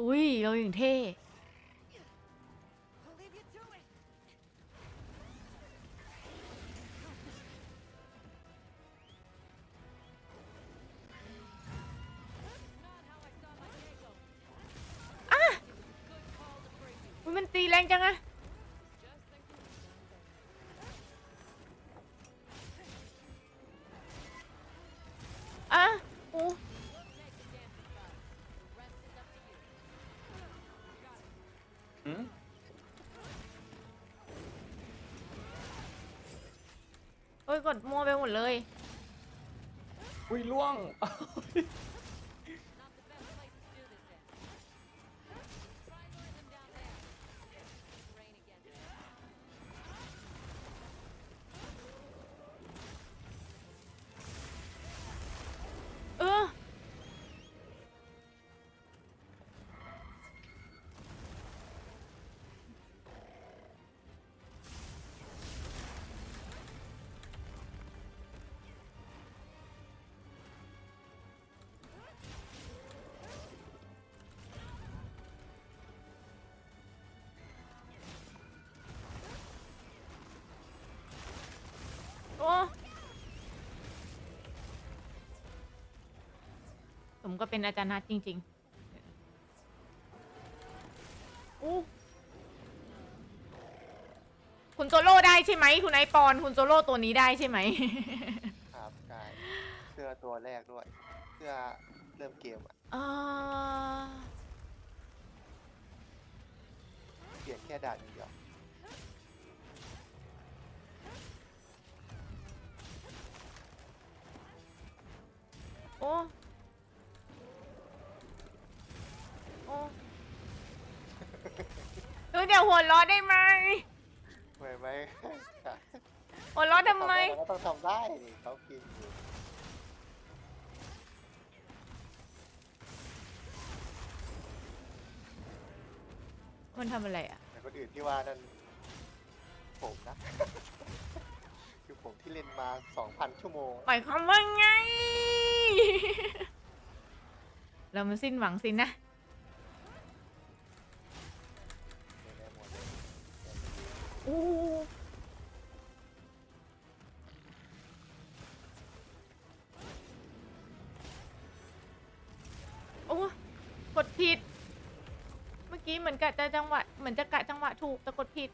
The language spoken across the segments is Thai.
อุ้ยเราอย่างเท่ หืมโอ้ยกดมัวไปหมดเลย อุ้ยล่วง ก็เป็นอาจารย์นัดจริงๆอู้คุณโซโล่ได้ใช่ไหมคุณไอปอน คุณโซโล่ตัวนี้ได้ใช่ไหม ครับใช่เสื้อตัวแรกด้วย เสื้อเริ่มเกมอะอ่าเปลี่ยนแค่ด่านเดียวโอ้ ออเดี๋ยวหัวล้อได้ไหมไม่ไหมหัวล้อทำไมเขาต้องทำได้นี่เขากินอยู่มันทำอะไรอะ แต่คนอื่นที่ว่านั่นผมนะ คือผมที่เล่นมา 2,000 ชั่วโมง หมายความว่าไง เรามันสิ้นหวังสินะ โอ้กดผิด เมื่อกี้เหมือนกะจะจังหวะเหมือนจะกะจังหวะถูกแต่กดผิด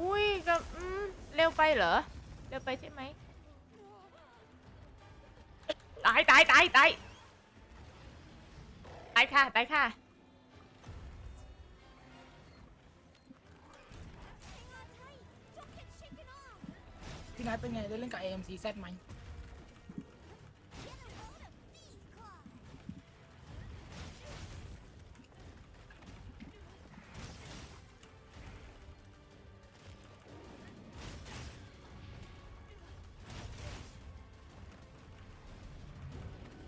อุ้ยกับอืมเร็วไปเหรอายตายตายค่ะตายค่ะพี่นัทเป็นไงได้เล่นกับ AMC Z ไหม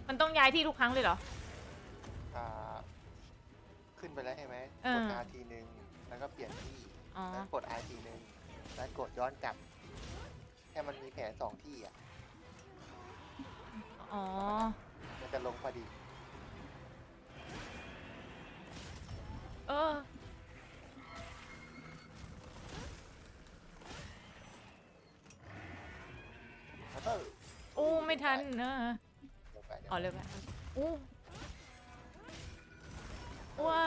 มันต้องย้ายที่ทุกครั้งเลยเหรอ อ่าขึ้นไปแล้วใช่ไหมเออ กด R ทีนึงแล้วก็เปลี่ยนที่อ๋อ แล้วกด R ทีนึงแล้วกดย้อนกลับแค่มันมีแผนสองที่อะอ๋อ มันจะลงพอดีเออ แล้วก็โอ้ ไม่ทันเนอะลงไป เดี๋ยวอ๋อเลยไปอู้ว้า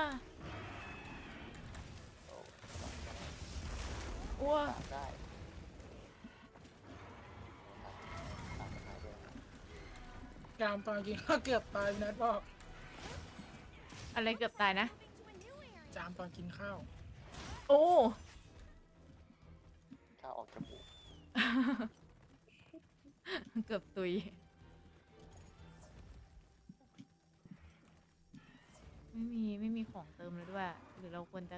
โอ้ว้าตามได้ตามตามได้ด้วยจามตอนกินข้าวเกือบตายพี่นัทบอกอะไรเกือบตายนะ จามตอนกินข้าวโอ้ถ้าออกจมูก เกือบตุย ไม่มีไม่มีของเติมเลยด้วย หรือเราควรจะ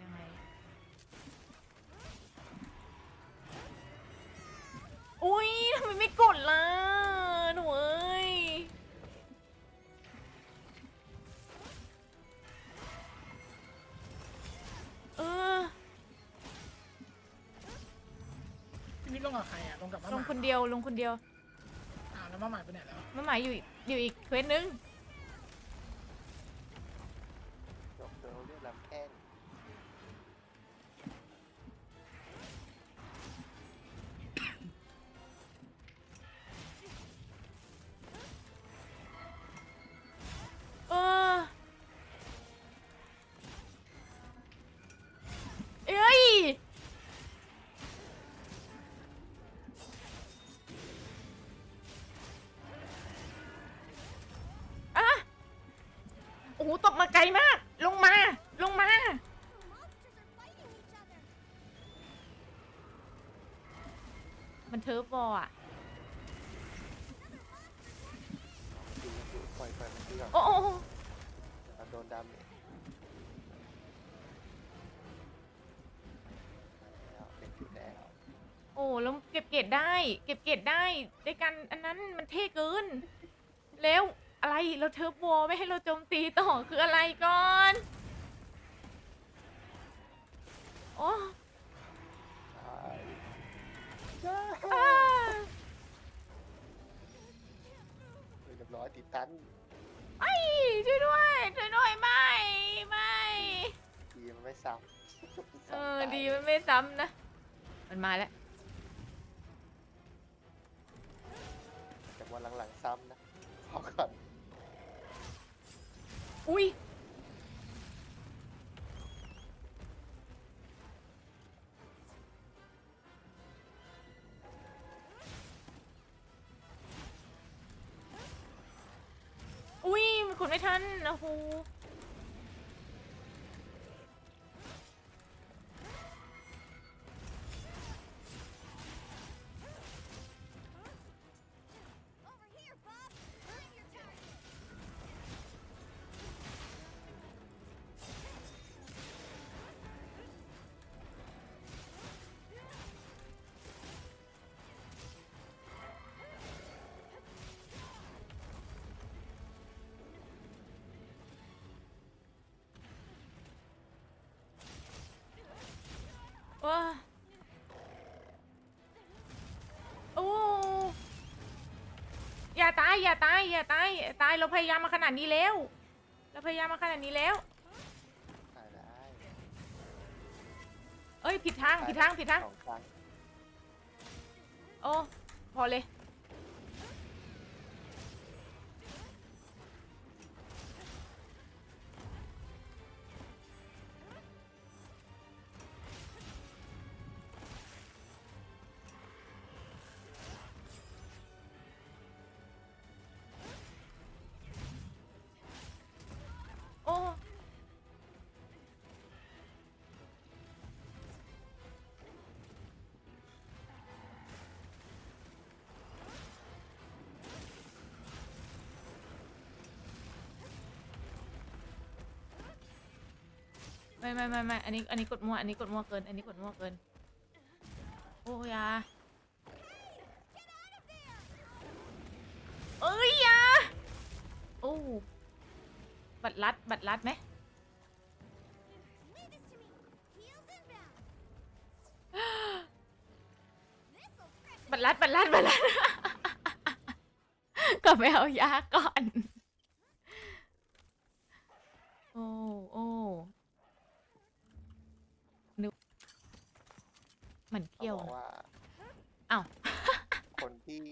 ยังไง อุ้ยทำไมไม่กดล่ะหนูเอ้ยเออพี่ลงกับใครอะลงกับมาลงหมาคนเดียวลงคนเดียว อ้าวแล้วมาหมาไปไหนแล้ว มาหมายอยู่อยู่อีกเควสนึง อ้โหตกมาไกลมาก ลงมา ลงมา มันเทิร์ฟบอลอะดูดูปล่อยปล่อยมันดีก่อนโอ้โอ้โอ้มันโดนดาเมจแล้วเป็นอยู่แล้วโอ้แล้วเก็บเกรดได้ เก็บเกรดได้ด้วยกันอันนั้นมันเท่เกิน แล้ว อะไรเราเทิร์ฟวอลไม่ให้เราโจมตีต่อคืออะไรก่อน โอ้ใช่อ่าเรียบร้อยติดตันไม่ช่วยด้วยช่วยด้วยไม่ไม่ ดีมันไม่ซ้ำเออดีมันไม่ซ้ำนะ มันมาแล้ว แต่วันหลังๆซ้ำนะพอก่อน อุ้ยอุ้ยมันกดไม่ทันนะฮู อย่าตายอย่าตายอย่าตายอย่าตายเราพยายามมาขนาดนี้แล้ว เราพยายามมาขนาดนี้แล้ว ตายได้เอ้ยผิดทางผิดทางผิดทาง สองครั้งโอ้พอเลย ไม่ไม่ไม่ไม่อันนี้อันนี้กดมั่วอันนี้กดมั่วเกิน อันนี้กดมั่วเกิน โอ้ยาเอ้ยอยาโอ้บัตรลัดบัตรลัดไหมบัตรลัดบัตรลัดบัตรลัดก็ไปเอายาก่อน โอ้โอ้ นึกมันเกี่ยวเขาบอกนะ ว่าอ้าว คนที่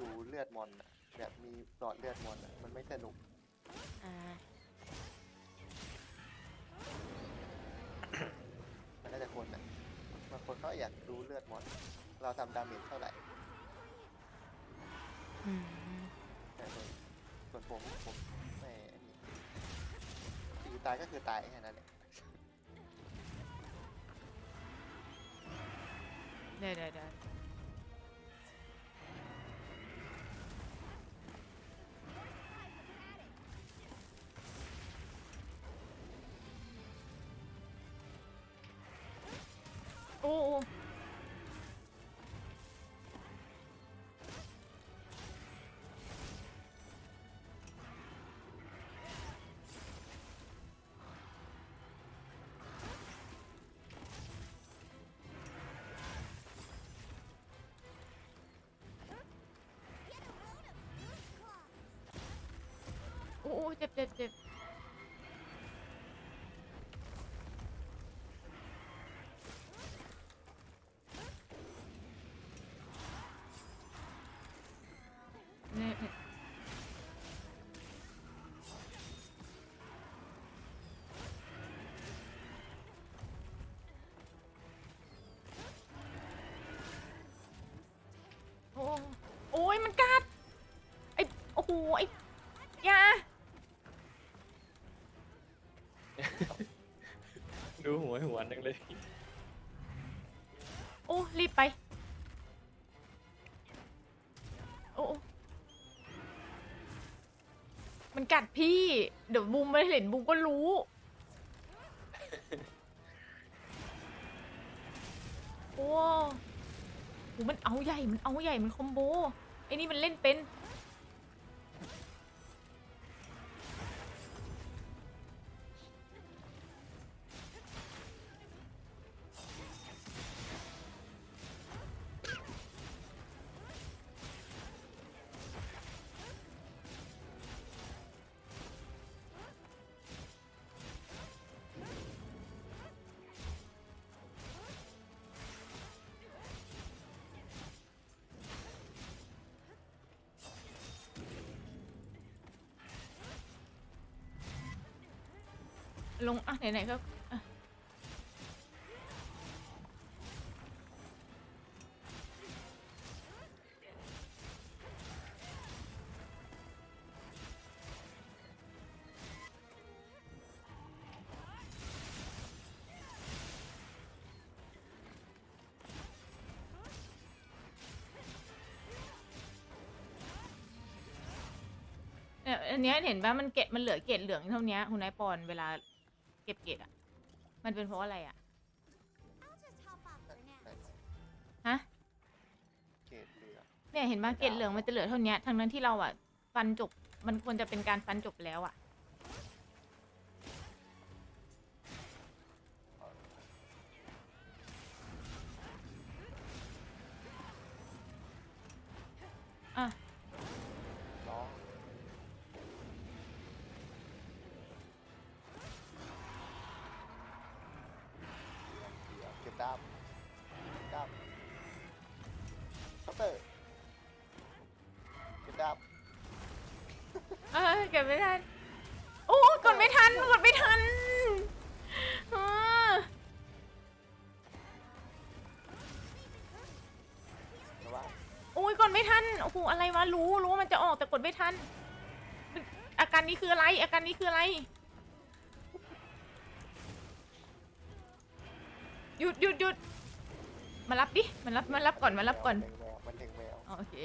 ดูเลือดมอนอะแบบมีหลอดเลือดมอนอะมันไม่สนุกอ่ามันน่าจะคนอะบางคนเขาอยากดูเลือดมอน เราทำดาเมจเท่าไหร่อืมแต่ส่วนส่วนผมผมไม่ตีตายก็คือตายแค่นั้นแหละ เดี๋ยว อ้โอ้เจ็บเจ็บเจ็บเนี่ยเนโอ้โอ้ยมันกัด ไอโอ้โห ไอยา ดูหัวหัวนึง เลย โอ้รีบไป โอ้มันกัดพี่ เดี๋ยวบูมไม่เห็นบูมก็รู้ โอ้โหมันเอาใหญ่ มันเอาใหญ่ มันคอมโบ ไอ้นี่มันเล่นเป็น ลง อะ ไหน ๆ ก็เนี่ยอันเนี้ยเห็นว่ามันเกตมันเหลือเกตเหลืองเท่าเนี้ยคุณนายปอนเวลา เก็บเกตอะ มันเป็นเพราะอะไรอะ I'll just hop off for now. ฮะ เกรดเหลือเนี่ยเห็นไหมเกตเหลืองมันจะเหลือเท่าเนี้ยทั้งนั้นที่เราอะ ฟันจบ มันควรจะเป็นการฟันจบแล้วอะ อะ เออเก็บไม่ทัน โอ้กดไม่ทันกดไม่ทันเออแต่ว่าโอ้ยกดไม่ทันโอ้โหอะไรวะรู้รู้ว่ามันจะออกแต่กดไม่ทัน อาการนี้คืออะไร อาการนี้คืออะไร หยุดหยุดหยุดมารับดิมารับมารับก่อนมารับก่อน มันถึงแมวมันถึงแมวอ๋อโอเค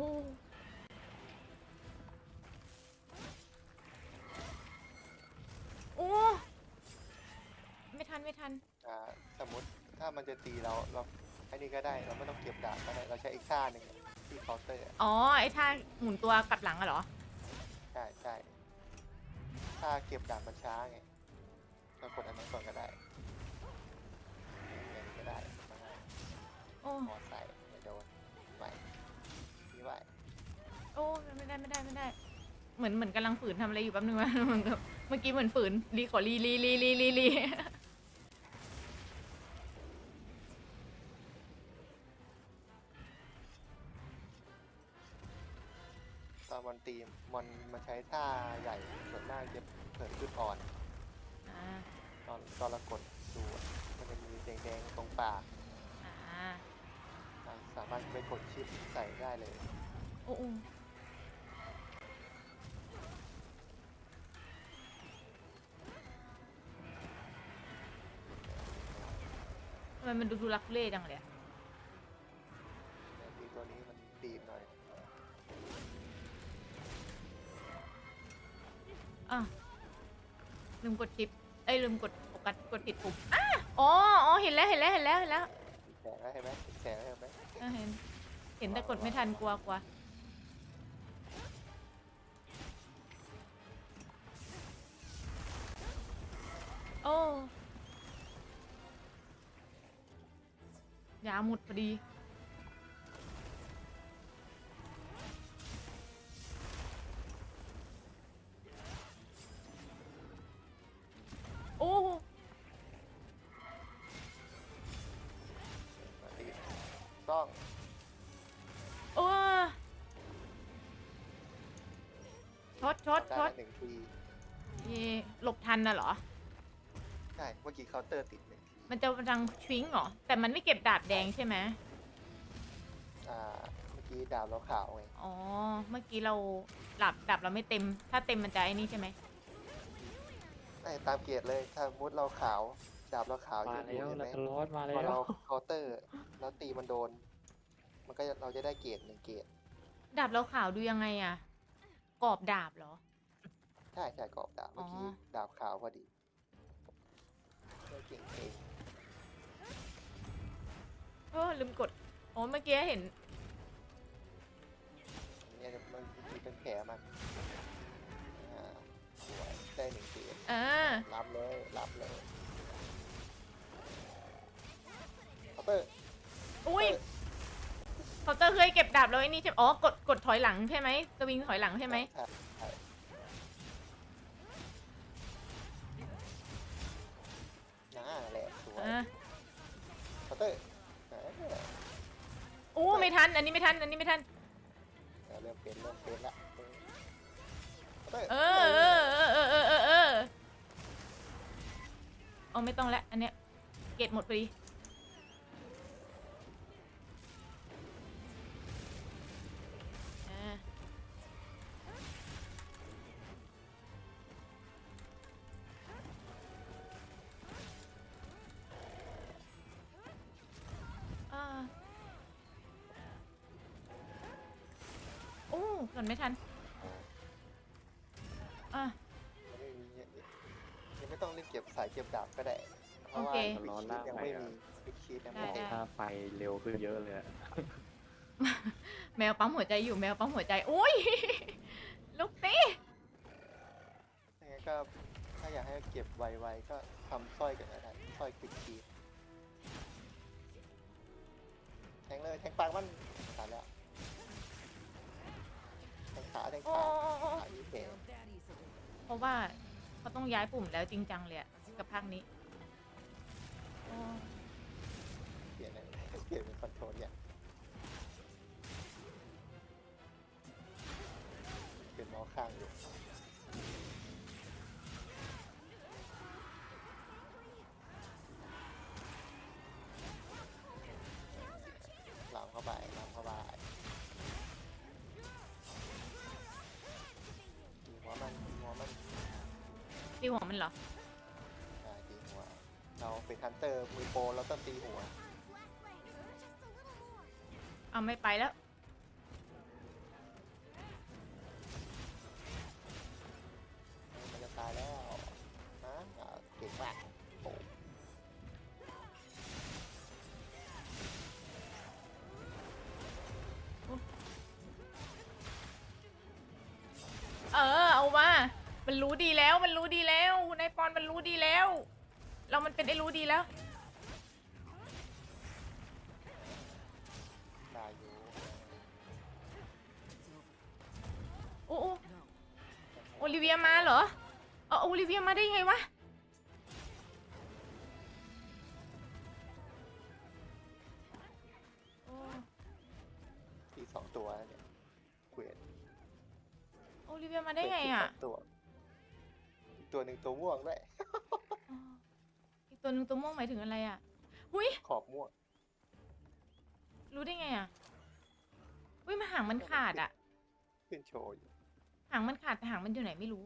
โอ้โอ้ ไม่ทันไม่ทัน อ่าสมมติถ้ามันจะตีเราเราไอ้นี่ก็ได้เราไม่ต้องเก็บดาบก็ได้เราใช้อีกท่าหนึ่งที่เคาน์เตอร์อะอ๋อ ไอ้ท่าหมุนตัวกลับหลังอะเหรอ ใช่ใช่ถ้าเก็บดาบมันช้าไงเรากดอันนั้นก่อนก็ได้อย่างนี้ก็ได้มาง่ายโอ้มอ เหมือนเหมือนกำลังฝืนทำอะไรอยู่แป๊บนึงวะเหมือนกับเมื่อกี้เหมือนฝืนรีขอรีรีรีรีรีรีตอนมันตีมันมันใช้ท่าใหญ่ส่วนมากจะเผิดจุดอ่อน อ่าตอนตอนเรากดดูอะมันจะมีแดงๆตรงปากอ่าอะสามารถไปกดชิปใส่ได้เลย โอ้โอ้ ทำไมมันดูทุลักทุเลจังเลยอะแต่ทีตัวนี้มันดีมหน่อยอะลืมกดชิปเอ้ยลืมกดโฟกัสกดผิดปุ่มอะอ๋ออ๋อเห็นแล้วเห็นแล้วเห็นแล้วเห็นแล้วมีแสงแล้วเห็นไหมมีแสงแล้วเห็นไหมอะเห็น เห็นแต่กดไม่ทันกลัวกลัวโอ้าหมดพอดี โอ้ต้องโอ้ช็อตช็อตช็อตได้หนึ่งทีนี่หลบทันน่ะเหรอ ใช่ เมื่อกี้เคาน์เตอร์ติดเลย มันจะรังชวิงเหรอ แต่มันไม่เก็บดาบแดงใช่ไหมอ่าเมื่อกี้ดาวแล้วขาวไงอ๋อ เมื่อกี้เราดาบดาบเราไม่เต็ม ถ้าเต็มมันจะไอ้นี่ใช่ไหมไอ้ตามเกียรติเลยถ้ามุดเราขาว ดาบเราขาวอมายู่แล้วเห็นไหมลัตลอดมาพแล้อเราวเคาน์เตอร์แล้วตีมันโดน มันก็จะเราจะได้เกียรติหนึ่งเกียรติดาบเราขาวดูยังไงอะกรอบดาบเหรอ ใช่ใช่กรอบดาบเมื่อกี้อ๋อ ดาบขาวพอดีได้เก่งเอง ลืมกดอ๋อเมื่อกี้เห็นอันนี้มันมีเป็นแผลมันอ่าสวยได้หนึ่งเกียรติอ่ารับเลยรับเลยเคาน์เตอร์อุ้ยเคาน์เตอร์เคยเก็บดาบแล้วไอ้นี่ใช่อ๋อกดกดถอยหลังใช่ไหมสวิงถอยหลังใช่ไหมใช่ อู้ไม่ทัน อันนี้ไม่ทัน อันนี้ไม่ทัน เออเริ่มเป็นเริ่มเป็นละเคาน์เตอร์เออเออเออเออเออเออเออเอาไม่ต้องแล้วอันเนี้ย เกตหมดพอดี วปั๊มหัวใจอยู่แมวปั๊มหัวใจอุ้ย ลูกตียังไงก็ถ้าอยากให้เก็บไวๆก็ทำสร้อยกันนะสร้อยควิกชีตแทงเลยแทงปากมันตายแล้วแทงขาแทงโอ้ขาขาอยู่แผลเพราะว่าเขาต้องย้ายปุ่มแล้วจริงจังเลยอะกับภาคนี้โอ้เปลี่ยนเลยเปลี่ยนเป็นคอนโทรลเนี่ย เป็นเมอข้างอยู่หลังเข้าไปหลังเข้าไปตีหัวมันตีหัวมันตีหัวมันเหรออ่าตีหัว เราเป็นฮันเตอร์มือโปรเราต้องตีหัว เอาไม่ไปแล้ว ดีแล้ว มันรู้ดีแล้วนายปอนมันรู้ดีแล้ว เรามันเป็นไอ้รู้ดีแล้วตายอยู่โอ้โอ้โอลิเวียมาเหรอเออโอลิเวียมาได้ยังไงวะโอ้ตีสองตัวแล้วเนี่ยเกวียนโอลิเวียมาได้ไงอะเกวียนตีสตัวอีก ตัวหนึ่งตัวม่วงด้วยอ๋ออีกตัวหนึ่งตัวม่วงหมายถึงอะไรอะหุยขอบม่วงรู้ได้ไงอะหุยมาหางมันขาดอะ ขึ้นโชว์อยู่หางมันขาดแต่หางมันอยู่ไหนไม่รู้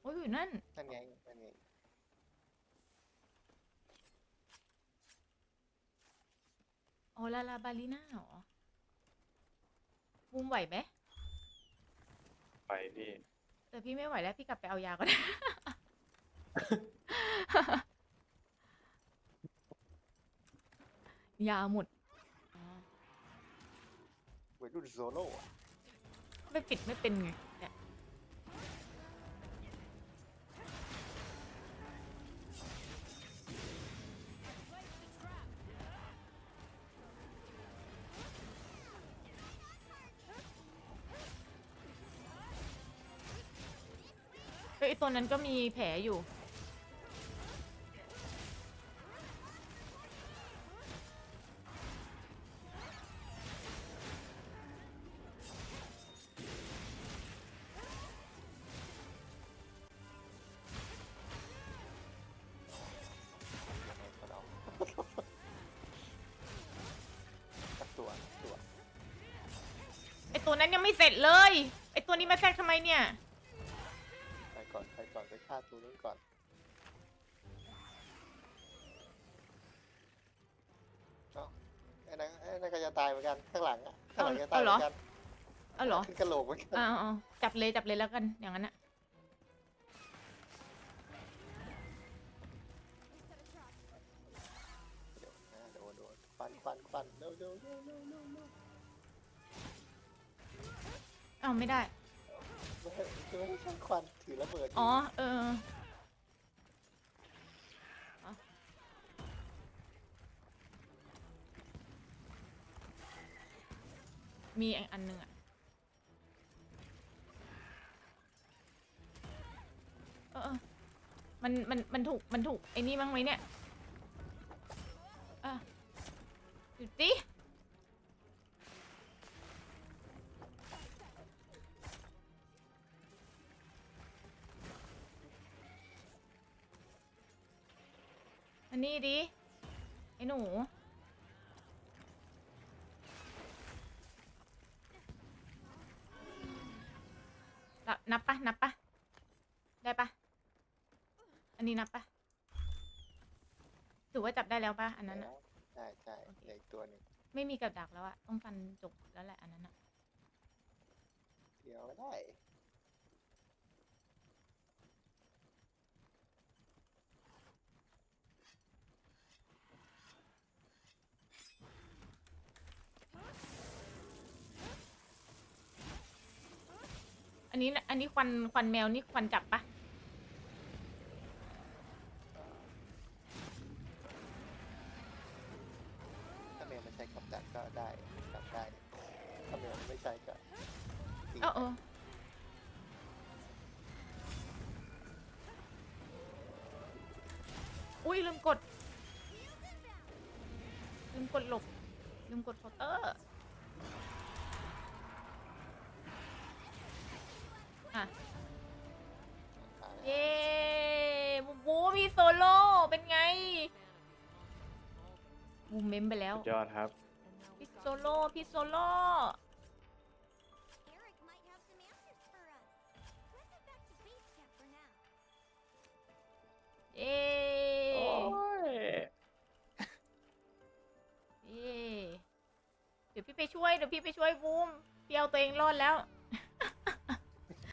โอ้ยอยู่นั่น นั่นไงนั่นไงอ๋อลาลาบาลีน่าเหรอบูมไหวไหมไปพี่ แต่พี่ไม่ไหวแล้วพี่กลับไปเอายาก็ได้ ยาหมดอ๋อวัยรุ่นโซโล่อะไม่ปิดไม่เป็นไง ตันั้นก็มีแผลอยู่ตัวตัว ไอตัวนั้นยังไม่เสร็จเลย ไอตัวนี้มาแทรกทำไมเนี่ยาตัวนู้นก่อน เอ้าไอ้นั่นไอ้นั่นก็จะตายเหมือนกัน ข้างหลังอะข้างหลังจะตายเหมือนกันเออเหรอขึ้นกระโหลกเหมือนกันอ้าวอ้าวจับเลยจับเลยแล้วกันอย่างนั้นอะ เออมีอีกอันหนึ่งอะเออ มัน มัน มันถูก มันถูก ไอ้นี่มั้งไหมเนี่ย อะดูสิอัน นี้ดิ ไอ้หนูนับนับปะนับปะได้ปะอันนี้นับปะถือว่าจับได้แล้วปะอันนั้นอะใช่ใช่เหลืออีกตัวหนึ่งไม่มีกับดักแล้วอะต้องฟันจบแล้วแหละอันนั้นอะเดี๋ยวก็ได้ อันนี้น่ะอันนี้ควันควันแมวนี่ควันจับปะถ้าเมลมันใช้กับดักก็ได้จับได้ถ้าเมลไม่ใช้ก็ตีเออเอออุ้ยลืมกด ลืมกดหลบ ลืมกดเคาน์เตอร์ อะตายแล้วเย้บูบูพี่โซโล่เป็นไงบูมเมมไปแล้ว สุดยอดครับ พี่โซโล่พี่โซโล่ Eric might have some answers for us. Let's head back to base camp for now. เย้โอ้ยเย้เดี๋ยวพี่ไปช่วย เดี๋ยวพี่ไปช่วยบูมพี่เอาตัวเองรอดแล้ว